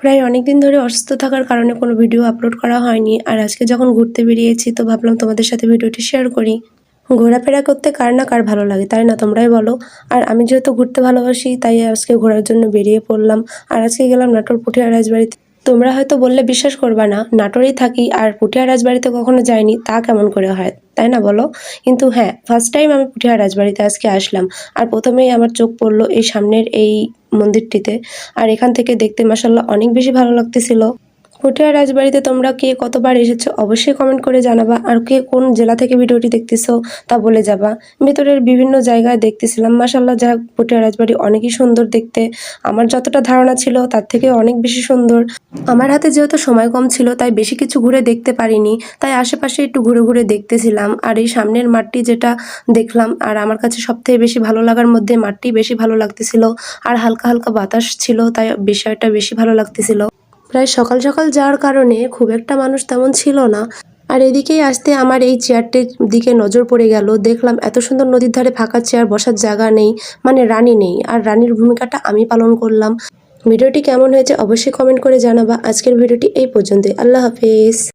প্রায় অনেক দিন ধরে অসুস্থ থাকার কারণে কোনো ভিডিও আপলোড করা হয়নি। আর আজকে যখন ঘুরতে বেরিয়েছি, তো ভাবলাম তোমাদের সাথে ভিডিওটি শেয়ার করি। ঘোরাফেরা করতে কার না কার ভালো লাগে, তাই না তোমরাই বলো? আর আমি যেহেতু ঘুরতে ভালোবাসি, তাই আজকে ঘোরার জন্য বেরিয়ে পড়লাম। আর আজকে গেলাম নাটোর পুঠিয়া রাজবাড়িতে। তোমরা হয়তো বললে বিশ্বাস করবা না, নাটোরেই থাকি আর পুঠিয়া রাজবাড়িতে কখনো যাইনি, তা কেমন করে হয়, তাই না বলো? কিন্তু হ্যাঁ ফার্স্ট টাইম আমি পুঠিয়া রাজবাড়িতে আজকে আসলাম আর প্রথমেই আমার চোখ পড়ল এই সামনের এই মন্দিরটিতে। আর এখান থেকে দেখতে মাসাল্লাহ অনেক বেশি ভালো লাগতেছিল। পুঠিয়া রাজবাড়িতে তোমরা কে কতবার এসেছ অবশ্যই কমেন্ট করে জানাবা। আর কে কোন জেলা থেকে ভিডিওটি দেখতেছো তা বলে যাবা। ভেতরের বিভিন্ন জায়গায় দেখতেছিলাম। মাসাল্লাহ যাক পুঠিয়া রাজবাড়ি অনেকই সুন্দর দেখতে। আমার যতটা ধারণা ছিল তার থেকে অনেক বেশি সুন্দর। আমার হাতে যেহেতু সময় কম ছিল, তাই বেশি কিছু ঘুরে দেখতে পারিনি। তাই আশেপাশে একটু ঘুরে ঘুরে দেখতেছিলাম। আর এই সামনের মাঠটি যেটা দেখলাম, আর আমার কাছে সবথেকে বেশি ভালো লাগার মধ্যে মাঠটি বেশি ভালো লাগতেছিল। আর হালকা হালকা বাতাস ছিল, তাই বিষয়টা বেশি ভালো লাগতেছিল। প্রায় সকাল সকাল যাওয়ার কারণে খুব একটা মানুষ তেমন ছিল না। আর এদিকেই আসতে আমার এই চেয়ারটির দিকে নজর পড়ে গেল। দেখলাম এত সুন্দর নদীর ধারে ফাঁকা চেয়ার বসার জায়গা নেই মানে রানী নেই। আর রানীর ভূমিকাটা আমি পালন করলাম। ভিডিওটি কেমন হয়েছে অবশ্যই কমেন্ট করে জানাবা। আজকের ভিডিওটি এই পর্যন্তই। আল্লাহ হাফেজ।